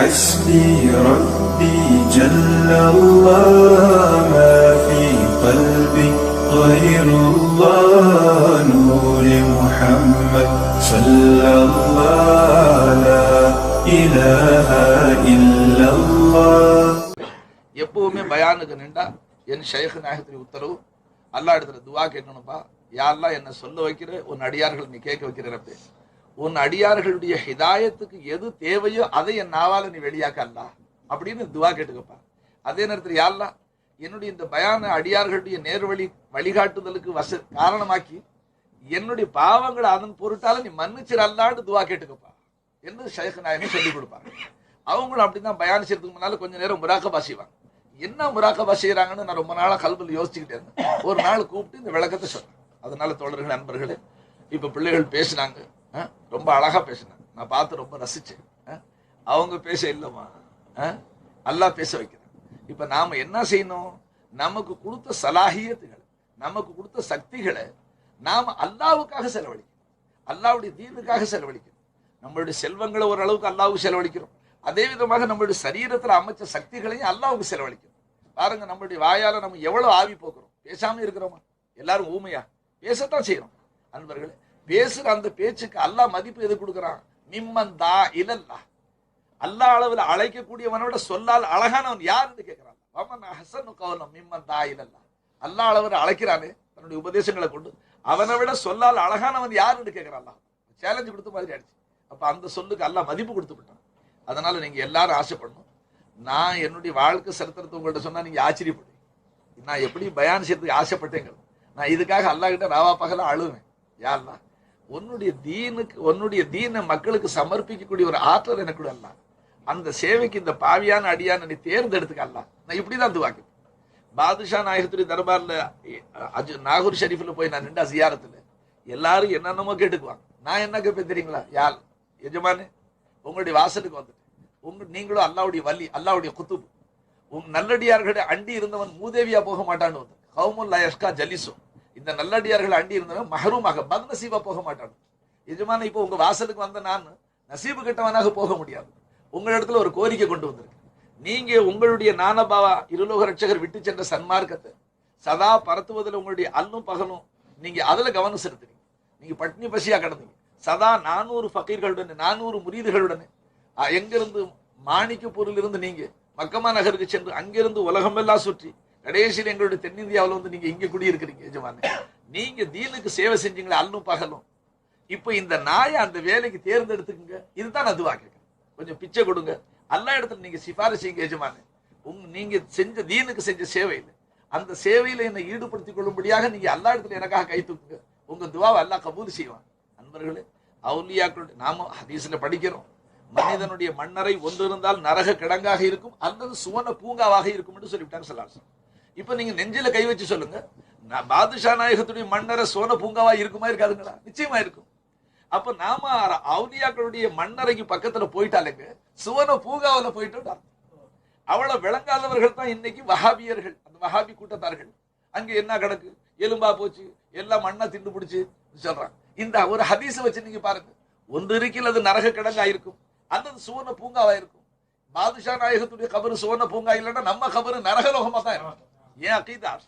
حسبي ربي جل الله ما في قلبي غير الله نور محمد صلى الله لا إله إلا الله எப்பவுமே பயானுக்கு நின்றா என் ஷேக் நாயகத்தின் உத்தரவு அல்லா இடத்துல துவா கேட்கணும்பா யாரெல்லாம் என்ன சொல்ல வைக்கிற உன் அடியார்கள் நீ கேட்க வைக்கிறப்பே உன் அடியார்களுடைய ஹிதாயத்துக்கு எது தேவையோ அதை என் நாவால நீ வெளியாக்க அல்லா அப்படின்னு துவா கேட்டுக்கப்பா. அதே நேரத்தில் யாரெல்லாம் என்னுடைய இந்த பயான அடியார்களுடைய நேர்வழி வழிகாட்டுதலுக்கு வச காரணமாக்கி என்னுடைய பாவங்களை அதன் பொருட்டால நீ மன்னிச்சிரு அல்லான்னு துவா கேட்டுக்கப்பா. என்று ஷேக் நாயகம் சொல்லிக் கொடுப்பாங்க. அவங்களும் அப்படிதான் பயான் செய்யறதுக்கு முன்னால கொஞ்ச நேரம் முராக்கபா செய்வாங்க. என்ன முராக்கபா செய்யறாங்கன்னு நான் ரொம்ப நாளா கல்வியில் யோசிச்சுக்கிட்டே இருந்தேன். ஒரு நாள் கூப்பிட்டு இந்த விளக்கத்தை சொன்னேன் அதனால தோழர்கள் நண்பர்களே இப்ப பிள்ளைகள் பேசினாங்க. ரொம்ப அழகாக பேசினேன். நான் பார்த்து ரொம்ப ரசித்தேன் அவங்க பேச இல்லைம்மா. அஹ், அல்லாஹ் பேச வைக்கிறேன். இப்போ நாம் என்ன செய்யணும்? நமக்கு கொடுத்த சலாஹியத்துகளை நமக்கு கொடுத்த சக்திகளை நாம் அல்லாவுக்காக செலவழிக்கணும். அல்லாவுடைய தீனுக்காக செலவழிக்கணும். நம்மளுடைய செல்வங்களை ஓரளவுக்கு அல்லாவுக்கு செலவழிக்கிறோம். அதே விதமாக நம்மளுடைய சரீரத்தில் அமைச்ச சக்திகளையும் அல்லாவுக்கு செலவழிக்கணும். பாருங்க நம்மளுடைய வாயால் நம்ம எவ்வளோ ஆவி போக்குறோம். பேசாமல் இருக்கிறோமா? எல்லாரும் ஊமையா? பேசத்தான் செய்கிறோம் அன்பர்களே பேசுற அந்த பேச்சுக்கு அல்லாஹ் மதிப்பு எது கொடுக்குறான்? மிம்மன் தா இல்லல்லா அல்லாஹ் அளவில் அழைக்கக்கூடியவனோட சொல்லால் அழகானவன் யாருன்னு கேட்கிறான் வமன் ஹசன் கவலம் மிம்மன் தா இல்லல்லா அல்லாஹ் அளவில் அழைக்கிறானே தன்னுடைய உபதேசங்களை கொண்டு. அவனை விட சொல்லால் அழகானவன் யாருன்னு கேட்கிறான் சேலஞ்சு கொடுத்த மாதிரி ஆயிடுச்சு. அப்போ அந்த சொல்லுக்கு அல்லாஹ் மதிப்பு கொடுத்து விட்டான். அதனால நீங்க எல்லாரும் ஆசைப்படணும். நான் என்னுடைய வாழ்க்கை சரித்திரத்தை உங்கள்கிட்ட சொன்னா நீங்க ஆச்சரியப்படுவீங்க. நான் எப்படி பயான் செய்யறதுக்கு ஆசைப்பட்டேங்க நான் இதுக்காக அல்லாஹ் கிட்ட ராவா பகல அழுவேன். யாருலாம் உன்னுடைய தீனுக்கு உன்னுடைய தீனை மக்களுக்கு சமர்ப்பிக்கக்கூடிய ஒரு ஆற்றல் எனக்கு கூட அல்ல. அந்த சேவைக்கு இந்த பாவியான அடியான நீ தேர்ந்தெடுத்துக்க அல்ல. நான் இப்படிதான் துவாக்கு பாதுஷா நாயகத்துடைய தர்பார்ல அஜு நாகூர் ஷெரீஃப்ல போய் நான் நின்றா ஜியாரத்துல எல்லாரும் என்னென்னமோ கேட்டுக்குவாங்க. நான் என்ன கேட்பேன் தெரியுங்களா? யார்? எஜமானு உங்களுடைய வாசலுக்கு வந்துட்டு உங்க நீங்களும் அல்லாவுடைய வலி அல்லாவுடைய குத்துப்பு. உங்க நல்லடியார்களுடைய அண்டி இருந்தவன் மூதேவியா போக மாட்டான்னு வந்து கவுமுல்லா யஷ்கா ஜலிசும் இந்த நல்லடியார்கள் அண்டி இருந்தவன் மஹரூமாக பத்னசீபா போக மாட்டான் எஜமான இப்போ உங்க வாசலுக்கு வந்த நான் நசீபு கெட்டவனாக போக முடியாது. உங்களிடத்துல ஒரு கோரிக்கை கொண்டு வந்திருக்கேன் நீங்க உங்களுடைய நானபாவா இருலோக ரட்சகர் விட்டு சென்ற சன்மார்க்கத்தை சதா பரத்துவதில் உங்களுடைய அல்லும் பகலும் நீங்க அதுல கவனம் செலுத்துறீங்க. நீங்க பட்னி பசியா கிடந்தீங்க. சதா நானூறு ஃபக்கீர்களுடன் நானூறு முரீதுகளுடன் எங்கிருந்து மாணிக்கப்பூரில் இருந்து நீங்க மக்கமா நகருக்கு சென்று அங்கிருந்து உலகமெல்லாம் சுற்றி கடைசியில் எங்களுடைய தென்னிந்தியாவில் வந்து நீங்க இங்க குடியிருக்கிறீங்க எஜமானே. நீங்க தீனுக்கு சேவை செஞ்சீங்களே அல்லும் பகலும். இப்போ இந்த நாயை அந்த வேலைக்கு தேர்ந்தெடுத்துக்குங்க. இதுதான் அதுவா கேட்குறேன் கொஞ்சம் பிச்சை கொடுங்க. எல்லா இடத்துல நீங்க சிபாரிசு செய்யுங்க எஜமானே. உங்க நீங்க செஞ்ச தீனுக்கு செஞ்ச சேவையில். அந்த சேவையில் என்னை ஈடுபடுத்திக் கொள்ளும்படியாக நீங்க எல்லா இடத்துல எனக்காக கை தூக்குங்க. உங்க துவாவை அல்லாஹ் கபூல் செய்வான். அன்பர்களே அவுலியாக்களுடைய நாம ஹதீஸ்ல படிக்கிறோம். மனிதனுடைய மண்ணறை ஒன்று இருந்தால் நரக கிடங்காக இருக்கும் அல்லது சுவன பூங்காவாக இருக்கும் என்று சொல்லிவிட்டாங்க சொல்லாசம் இப்ப நீங்க நெஞ்சில கை வச்சு சொல்லுங்க. நான் பாதுஷா நாயகத்துடைய மன்னரை சோன பூங்காவா இருக்குமா இருக்காதுங்களா? நிச்சயமா இருக்கும். அப்ப நாம அவுலியாக்களுடைய மன்னரைக்கு பக்கத்துல போயிட்டாலுங்க சுவன பூங்காவில் போயிட்டு அவ்வளவு விளங்காதவர்கள் தான் இன்னைக்கு வஹாபியர்கள் அந்த வஹாபி கூட்டத்தார்கள். அங்க என்ன கிடக்கு எலும்பா போச்சு எல்லாம் மண்ணை திண்டு பிடிச்சு சொல்றான். இந்த ஒரு ஹதீஸை வச்சு நீங்க பாருங்க. ஒன்று இருக்கில் அது நரக கிடங்கா இருக்கும். அல்லது சுவர்ண பூங்காவா இருக்கும். பாதுஷா நாயகத்துடைய கபரு சுவர்ண பூங்கா இல்லைன்னா நம்ம கபரு நரகலோகமா தான் இருக்கும். يا قدر.